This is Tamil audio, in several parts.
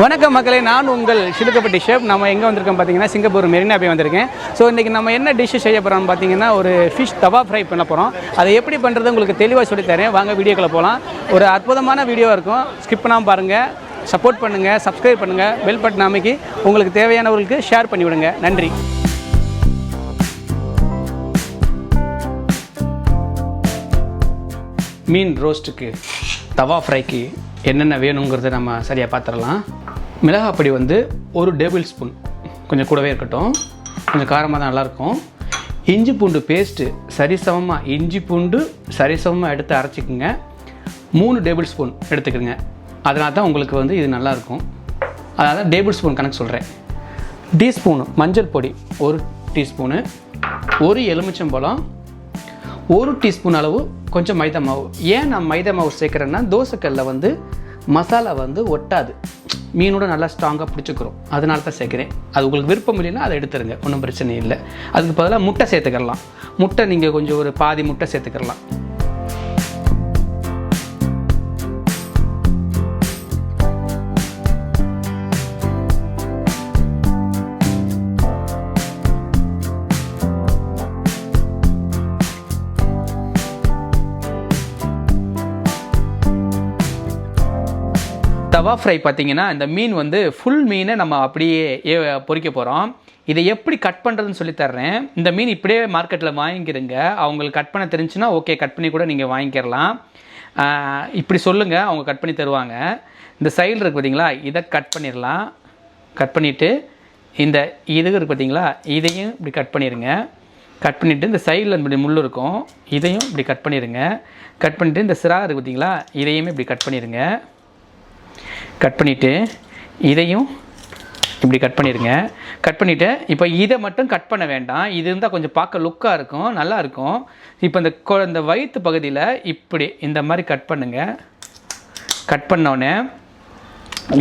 வணக்கம் மக்களே நான் உங்கள் சிலுக்கப்பட்டி ஷேப் நம்ம எங்கே வந்திருக்கோம் பார்த்தீங்கன்னா சிங்கப்பூர் மெரினா போய் வந்திருக்கேன். ஸோ இன்றைக்கி நம்ம என்ன டிஷ் செய்ய போகிறோம்னு பார்த்தீங்கன்னா ஒரு ஃபிஷ் தவா ஃப்ரை பண்ண போகிறோம் அதை எப்படி பண்ணுறது உங்களுக்கு தெளிவாக சொல்லித் தரேன். வாங்க வீடியோக்குள்ளே போகலாம் ஒரு அற்புதமான வீடியோ இருக்கும். ஸ்கிப் பண்ணாமல் பாருங்கள் சப்போர்ட் பண்ணுங்கள் சப்ஸ்கிரைப் பண்ணுங்கள் பெல் பட்டன் அமைக்கி உங்களுக்கு தேவையானவர்களுக்கு ஷேர் பண்ணி விடுங்க. நன்றி. மீன் ரோஸ்ட்டுக்கு தவா ஃப்ரைக்கு என்னென்ன வேணுங்கிறத நம்ம சரியாக பார்த்துடலாம் மிளகாப்பொடி வந்து ஒரு டேபிள் ஸ்பூன். கொஞ்சம் கூடவே இருக்கட்டும். கொஞ்சம் காரமாக தான் நல்லாயிருக்கும். இஞ்சி பூண்டு பேஸ்ட்டு சரிசமமாக இஞ்சி பூண்டு சரிசமமாக எடுத்து அரைச்சிக்கோங்க. மூணு டேபிள் ஸ்பூன் எடுத்துக்கோங்க. அதனால தான் உங்களுக்கு வந்து இது நல்லாயிருக்கும். அதனால தான் டேபிள் ஸ்பூன் கணக்கு சொல்கிறேன் டீஸ்பூனு மஞ்சள் பொடி ஒரு டீஸ்பூனு. ஒரு எலுமிச்சம்பழம் ஒரு டீஸ்பூன் அளவு கொஞ்சம் மைதா மாவு. ஏன் நான் மைதா மாவு சேர்க்குறேன்னா தோசைக்கல்ல வந்து மசாலா வந்து ஒட்டாது. மீனோட நல்லா ஸ்ட்ராங்காக பிடிச்சிக்கிறோம். அதனால தான் சேர்க்குறேன். அது உங்களுக்கு விருப்பம் இல்லைன்னா அதை எடுத்துருங்க. ஒன்றும் பிரச்சனை இல்லை. அதுக்கு பதிலாக முட்டை சேர்த்துக்கலாம் முட்டை நீங்கள் கொஞ்சம் ஒரு பாதி முட்டை சேர்த்துக்கலாம் தவா ஃப்ரை பார்த்தீங்கன்னா இந்த மீன் வந்து ஃபுல் மீனை நம்ம அப்படியே பொறிக்க போகிறோம் இதை எப்படி கட் பண்ணுறதுன்னு சொல்லி தர்றேன். இந்த மீன் இப்படியே மார்க்கெட்டில் வாங்கிக்கிறங்க அவங்களுக்கு கட் பண்ண தெரிஞ்சுன்னா ஓகே கட் பண்ணி கூட நீங்கள் வாங்கிக்கிறலாம் இப்படி சொல்லுங்கள் அவங்க கட் பண்ணி தருவாங்க. இந்த சைடில் இருக்கு பார்த்தீங்களா இதை கட் பண்ணிடலாம். கட் பண்ணிவிட்டு இந்த இது இருக்குது பார்த்தீங்களா இதையும் இப்படி கட் பண்ணிடுங்க. கட் பண்ணிவிட்டு இந்த சைடில் இப்படி முள் இருக்கும். இதையும் இப்படி கட் பண்ணிடுங்க. கட் பண்ணிவிட்டு இந்த சிரா இருக்குது பார்த்தீங்களா இதையுமே இப்படி கட் பண்ணிடுங்க. கட் பண்ணிவிட்டு இதையும் இப்படி கட் பண்ணிடுங்க கட் பண்ணிவிட்டு இப்போ இதை மட்டும் கட் பண்ண வேண்டாம். இது இருந்தால் கொஞ்சம் பார்க்க லுக்காக இருக்கும் நல்லாயிருக்கும் இப்போ இந்த கொ- இந்த வயிற்று பகுதியில் இப்படி இந்த மாதிரி கட் பண்ணுங்கள் கட் பண்ணோடனே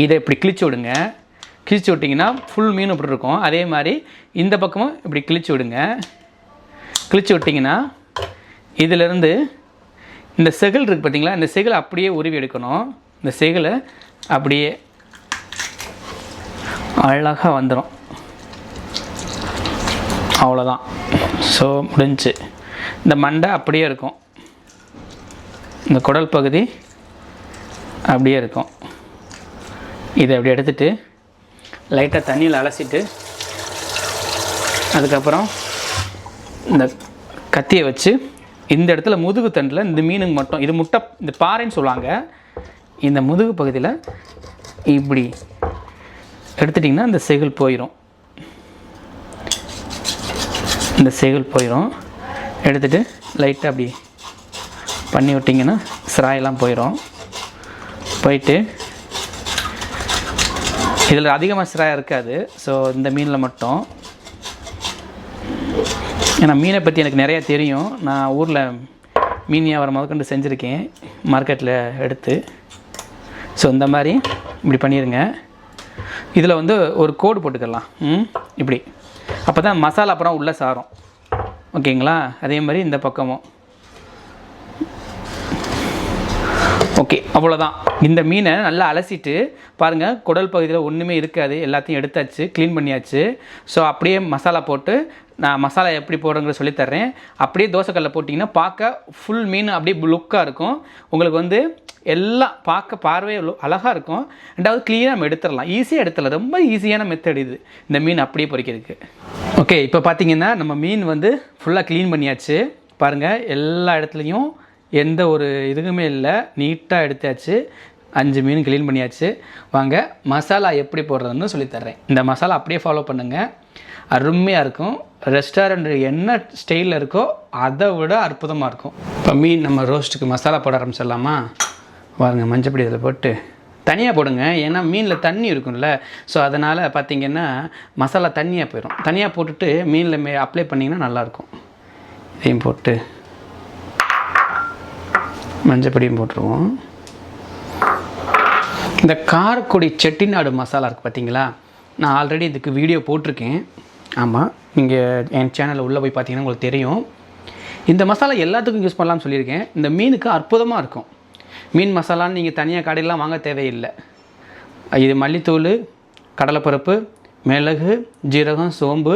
இதை இப்படி கிழிச்சு விடுங்க. கிழிச்சு விட்டிங்கன்னா ஃபுல் மீன் இப்படி இருக்கும். அதே மாதிரி இந்த பக்கமும் இப்படி கிழிச்சு விடுங்க. கிழிச்சு விட்டிங்கன்னா இதிலேருந்து இந்த செகல் இருக்குது பார்த்தீங்களா இந்த செகலை அப்படியே உருவி எடுக்கணும். இந்த செகலை அப்படியே அழகாக வந்துடும் அவ்வளோதான் ஸோ முடிஞ்சுச்சு இந்த மண்டை அப்படியே இருக்கும். இந்த குடல் பகுதி அப்படியே இருக்கும். இதை அப்படி எடுத்துட்டு லைட்டாக தண்ணியில் அலசிட்டு அதுக்கப்புறம் இந்த கத்தியை வச்சு இந்த இடத்துல முதுகு தண்டில் இந்த மீனுக்கு மட்டும் இது முட்டை இந்த பாறைன்னு சொல்லுவாங்க. இந்த முதுகு பகுதியில் இப்படி எடுத்துட்டிங்கன்னா இந்த செகுல் போயிடும் இந்த செகுல் போயிடும் எடுத்துட்டு லைட்டாக அப்படி பண்ணி விட்டிங்கன்னா சிராயெல்லாம் போயிடும் போயிட்டு இதில் அதிகமாக சிராயம் இருக்காது. ஸோ இந்த மீனில் மட்டும். ஏன்னா மீனை பற்றி எனக்கு நிறையா தெரியும். நான் ஊரில் மீன் வியாபாரம் முதற்கொண்டு செஞ்சுருக்கேன். மார்க்கெட்டில் எடுத்து. ஸோ இந்த மாதிரி இப்படி பண்ணிடுங்க இதில் வந்து ஒரு கோடு போட்டுக்கலாம். ம் இப்படி. அப்போ தான் மசாலா அப்புறம் உள்ளே சாரும். ஓகேங்களா? அதே மாதிரி இந்த பக்கமும். ஓகே அவ்வளோதான் இந்த மீனை நல்லா அலசிட்டு பாருங்கள் குடல் பகுதியில் ஒன்றுமே இருக்காது. எல்லாத்தையும் எடுத்தாச்சு க்ளீன் பண்ணியாச்சு. ஸோ அப்படியே மசாலா போட்டு நான் மசாலா எப்படி போடுறங்கிற சொல்லித்தர்றேன் அப்படியே தோசைக்கல்லில் போட்டிங்கன்னா பார்க்க ஃபுல் மீன் அப்படியே லுக்காக இருக்கும். உங்களுக்கு வந்து எல்லாம் பார்க்க பார்வையே அழகாக இருக்கும். ரெண்டாவது க்ளீனாக நம்ம எடுத்துடலாம். ஈஸியாக எடுத்துடலாம். ரொம்ப ஈஸியான மெத்தட் இது. இந்த மீன் அப்படியே பொரிக்கிறதுக்கு ஓகே இப்போ பார்த்தீங்கன்னா நம்ம மீன் வந்து ஃபுல்லாக க்ளீன் பண்ணியாச்சு. பாருங்கள் எல்லா இடத்துலையும் எந்த ஒரு இதுக்குமே இல்லை. நீட்டாக எடுத்தாச்சு. அஞ்சு மீன் க்ளீன் பண்ணியாச்சு. வாங்க மசாலா எப்படி போடுறதுன்னு சொல்லித்தர்றேன் இந்த மசாலா அப்படியே ஃபாலோ பண்ணுங்கள் அருமையாக இருக்கும். ரெஸ்டாரண்ட் என்ன ஸ்டைலில் இருக்கோ அதை விட அற்புதமாக இருக்கும். இப்போ மீன் நம்ம ரோஸ்ட்டுக்கு மசாலா போட ஆரம்பிச்சிடலாமா? வாருங்க மஞ்சப்பொடி இதில் போட்டு தனியாக போடுங்க. ஏன்னா மீனில் தண்ணி இருக்கும்ல. ஸோ அதனால் பார்த்தீங்கன்னா மசாலா தண்ணியாக போயிடும் தனியாக போட்டுட்டு மீனில் மே அப்ளை பண்ணிங்கன்னா நல்லாயிருக்கும். இதையும் போட்டு மஞ்சப்பொடியும் போட்டுருவோம். இந்த காரக்குடி செட்டிநாடு மசாலா இருக்குது பார்த்தீங்களா நான் ஆல்ரெடி இதுக்கு வீடியோ போட்டிருக்கேன். ஆமாம் நீங்கள் என் சேனலில் உள்ளே போய் பார்த்தீங்கன்னா உங்களுக்கு தெரியும். இந்த மசாலா எல்லாத்துக்கும் யூஸ் பண்ணலாம்னு சொல்லியிருக்கேன். இந்த மீனுக்கு அற்புதமாக இருக்கும். மீன் மசாலான்னு நீங்கள் தனியாக கடையிலாம் வாங்க தேவையில்லை. இது மல்லித்தூள் கடலைப்பருப்பு மிளகு ஜீரகம் சோம்பு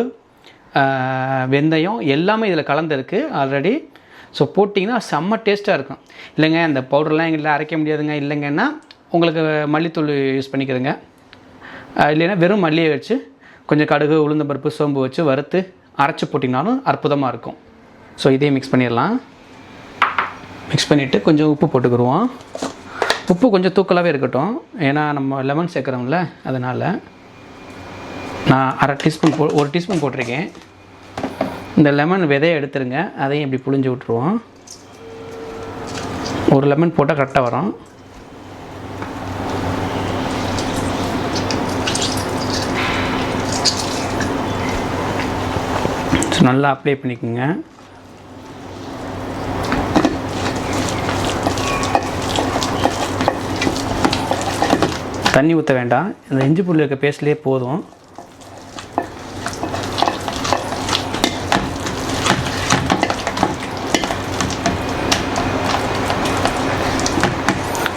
வெந்தயம் எல்லாமே இதில் கலந்துருக்கு ஆல்ரெடி ஸோ போட்டிங்கன்னா செம்ம டேஸ்ட்டாக இருக்கும். இல்லைங்க அந்த பவுடர்லாம் எங்களால் அரைக்க முடியாதுங்க. இல்லைங்கன்னா உங்களுக்கு மல்லித்தூள் யூஸ் பண்ணிக்கிறதுங்க இல்லைன்னா வெறும் மல்லியை வச்சு கொஞ்சம் கடுகு உளுந்தம்பருப்பு சோம்பு வச்சு வறுத்து அரைச்சி போட்டிங்கனாலும் அற்புதமாக இருக்கும். ஸோ இதையும் மிக்ஸ் பண்ணிடலாம். மிக்ஸ் பண்ணிவிட்டு கொஞ்சம் உப்பு போட்டுக்கிடுவோம். உப்பு கொஞ்சம் தூக்கலாகவே இருக்கட்டும். ஏன்னா நம்ம லெமன் சேர்க்குறோம்ல அதனால் நான் அரை டீஸ்பூன் போ ஒரு டீஸ்பூன் போட்டிருக்கேன். இந்த லெமன் விதையை எடுத்துருங்க. அதையும் இப்படி புழிஞ்சு விட்ருவோம் ஒரு லெமன் போட்டால் கரெக்டாக வரும். நல்லா அப்ளை பண்ணிக்கோங்க. தண்ணி ஊற்ற வேண்டாம். இந்த இஞ்சி புல் இருக்க பேஸ்ட்லேயே போதும்.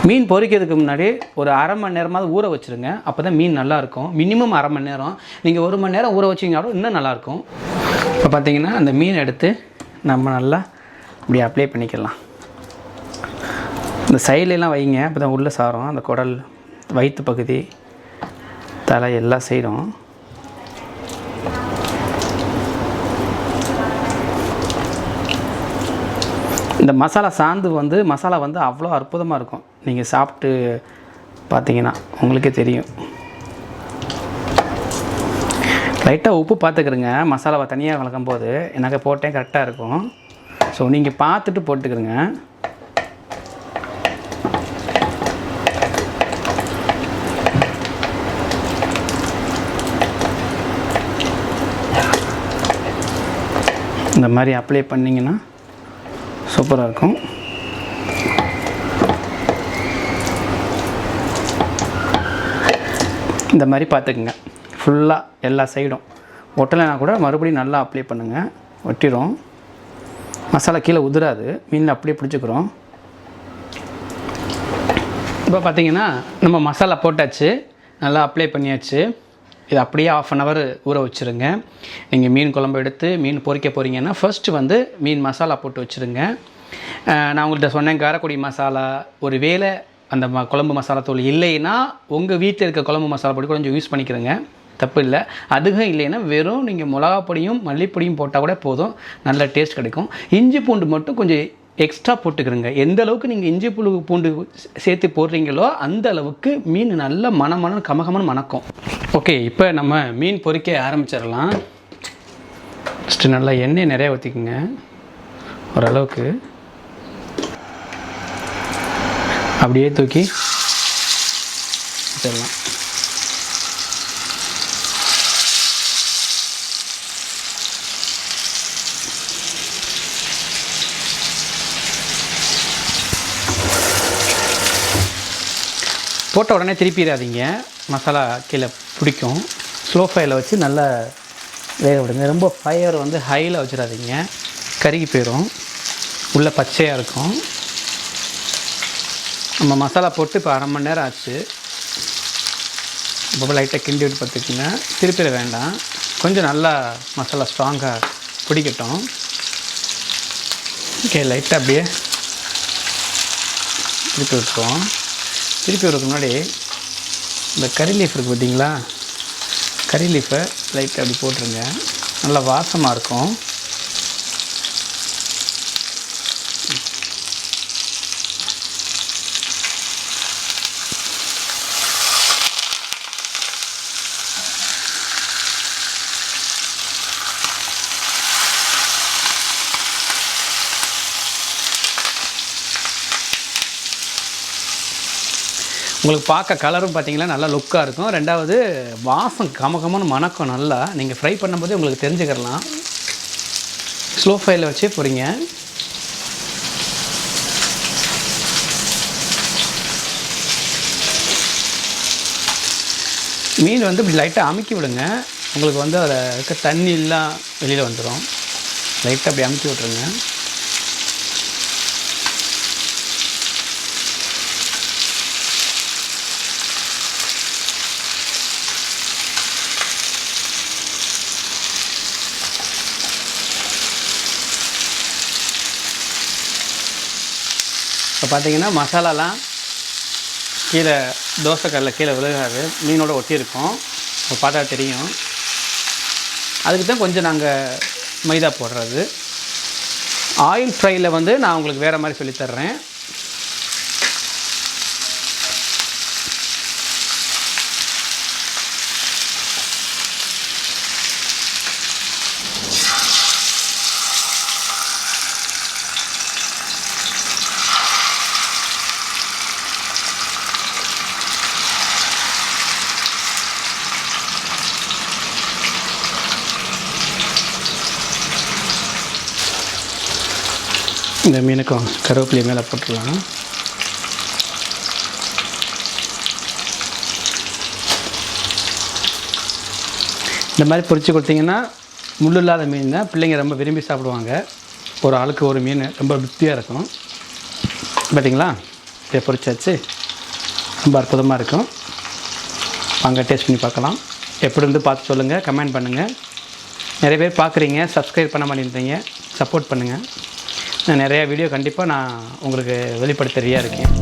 மீன் பொறிக்கிறதுக்கு முன்னாடி ஒரு அரை மணி நேரமாவது ஊற வச்சுருங்க. அப்போ தான் மீன் நல்லாயிருக்கும் மினிமம் அரை மணி நேரம். நீங்கள் ஒரு மணி நேரம் ஊற வச்சிங்கனாலும் இன்னும் நல்லாயிருக்கும் இப்போ பார்த்தீங்கன்னா அந்த மீன் எடுத்து நம்ம நல்லா இப்படி அப்ளை பண்ணிக்கலாம். இந்த சைட்லலாம் வைங்க அப்போ தான் உள்ளே சாரும் அந்த குடல் வயிற்று பகுதி தலை எல்லா சைடும் இந்த மசாலா சாந்து வந்து மசாலா வந்து அவ்வளோ அற்புதமாக இருக்கும். நீங்கள் சாப்பிட்டு பார்த்தீங்கன்னா உங்களுக்கே தெரியும். லைட்டாக உப்பு பார்த்துக்கிறங்க மசாலாவை தனியாக கலக்கும் போது எனக்கு போட்டேன் கரெக்டாக இருக்கும். ஸோ நீங்கள் பார்த்துட்டு போட்டுக்கிறங்க இந்த மாதிரி அப்ளை பண்ணிங்கன்னா சூப்பராக இருக்கும். இந்த மாதிரி பார்த்துக்குங்க ஃபுல்லாக எல்லா சைடும் ஒட்டலைனா கூட மறுபடியும் நல்லா அப்ளை பண்ணுங்கள் ஒட்டிடும் மசாலா கீழே உதிராது. மீன் அப்படியே பிடிச்சிக்கிறோம். இப்போ பார்த்தீங்கன்னா நம்ம மசாலா போட்டாச்சு. நல்லா அப்ளை பண்ணியாச்சு. இது அப்படியே ஆஃப் அன் ஹவர் ஊற வச்சுருங்க. நீங்கள் மீன் குழம்பு எடுத்து மீன் பொறிக்க போகிறீங்கன்னா ஃபர்ஸ்ட்டு வந்து மீன் மசாலா போட்டு வச்சுருங்க. நான் உங்கள்கிட்ட சொன்னேன் காரக்குடி மசாலா. ஒரு வேளை அந்த ம குழம்பு மசாலா தூள் இல்லைன்னா உங்கள் வீட்டில் இருக்க குழம்பு மசாலா பொடி கொஞ்சம் யூஸ் பண்ணிக்கிறேங்க. தப்பு இல்லை அதுவும் இல்லைன்னா வெறும் நீங்கள் மிளகா பொடியும் மல்லிப்பொடியும் போட்டால் கூட போதும். நல்ல டேஸ்ட் கிடைக்கும். இஞ்சி பூண்டு மட்டும் கொஞ்சம் எக்ஸ்ட்ரா போட்டுக்கிறங்க. எந்த அளவுக்கு நீங்கள் இஞ்சி புழு பூண்டு சேர்த்து போடுறீங்களோ அந்த அளவுக்கு மீன் நல்ல மணமணம் கமகமன்னு மணக்கும். ஓகே இப்போ நம்ம மீன் பொறிக்க ஆரம்பிச்சிடலாம். ஃபஸ்ட்டு நல்லா எண்ணெய் நிறையா ஊற்றிக்குங்க ஓரளவுக்கு. அப்படியே தூக்கி வச்சிடலாம் போட்ட உடனே திருப்பிடாதீங்க மசாலா கீழே பிடிக்கும். ஸ்லோ ஃபயரில் வச்சு நல்லா வேக விடுங்க. ரொம்ப ஃபயர் வந்து ஹையில் வச்சிடாதீங்க. கருகி போயிடும் உள்ளே பச்சையாக இருக்கும். நம்ம மசாலா போட்டு இப்போ அரை மணி நேரம் ஆச்சு. இப்போ லைட்டாக கிண்டி விட்டு பார்த்துக்குங்க திருப்பிட வேண்டாம். கொஞ்சம் நல்லா மசாலா ஸ்ட்ராங்காக பிடிக்கட்டும். ஓகே லைட்டாக அப்படியே திருப்பி விட்டுருவோம் திருப்பி விடுறதுக்கு முன்னாடி இந்த கறி லீஃப் இருக்குது பார்த்தீங்களா? கறி லீஃபை லைட் அப்படி போட்டுருங்க. நல்லா வாசமாக இருக்கும். உங்களுக்கு பார்க்க கலரும் பார்த்தீங்கன்னா நல்லா லுக்காக இருக்கும். ரெண்டாவது வாசம் கமகமன்னு மணக்கம் நல்லா. நீங்கள் ஃப்ரை பண்ணும்போதே உங்களுக்கு தெரிஞ்சுக்கிறலாம். ஸ்லோ ஃபயரில் வச்சே போகிறீங்க மீன் வந்து இப்படி லைட்டாக அமுக்கி விடுங்க. உங்களுக்கு வந்து அதில் இருக்க தண்ணி எல்லாம் வெளியில் வந்துடும் லைட்டாக அப்படி அமுக்கி விட்ருங்க இப்போ பார்த்தீங்கன்னா மசாலாலாம் கீழே தோசைக்கல்லில் கீழே விழுகாது. மீனோட ஒட்டியிருக்கோம். இப்போ பார்த்தா தெரியும். அதுக்கு தான் கொஞ்சம் நாங்கள் மைதா போடுறது. ஆயில் ஃப்ரையில் வந்து நான் உங்களுக்கு வேறு மாதிரி சொல்லித் இந்த மீனுக்கும் கருவேப்பிலை மேலே போட்டுடலாம். இந்த மாதிரி பொறிச்சு கொடுத்தீங்கன்னா முள் இல்லாத மீன் தான். பிள்ளைங்க ரொம்ப விரும்பி சாப்பிடுவாங்க. ஒரு ஆளுக்கு ஒரு மீன் ரொம்ப திருப்தியாக இருக்கும். பார்த்தீங்களா இதை பொரிச்சாச்சு. ரொம்ப அற்புதமாக இருக்கும். வாங்க டேஸ்ட் பண்ணி பார்க்கலாம். எப்படி இருந்து பார்த்து சொல்லுங்கள் கமெண்ட் பண்ணுங்கள் நிறைய பேர் பார்க்குறீங்க சப்ஸ்கிரைப் பண்ண மாட்டேங்கிறீங்க சப்போர்ட் பண்ணுங்கள் நிறையா வீடியோ கண்டிப்பாக நான் உங்களுக்கு வெளிப்படுத்த ரெடியாக இருக்கேன்.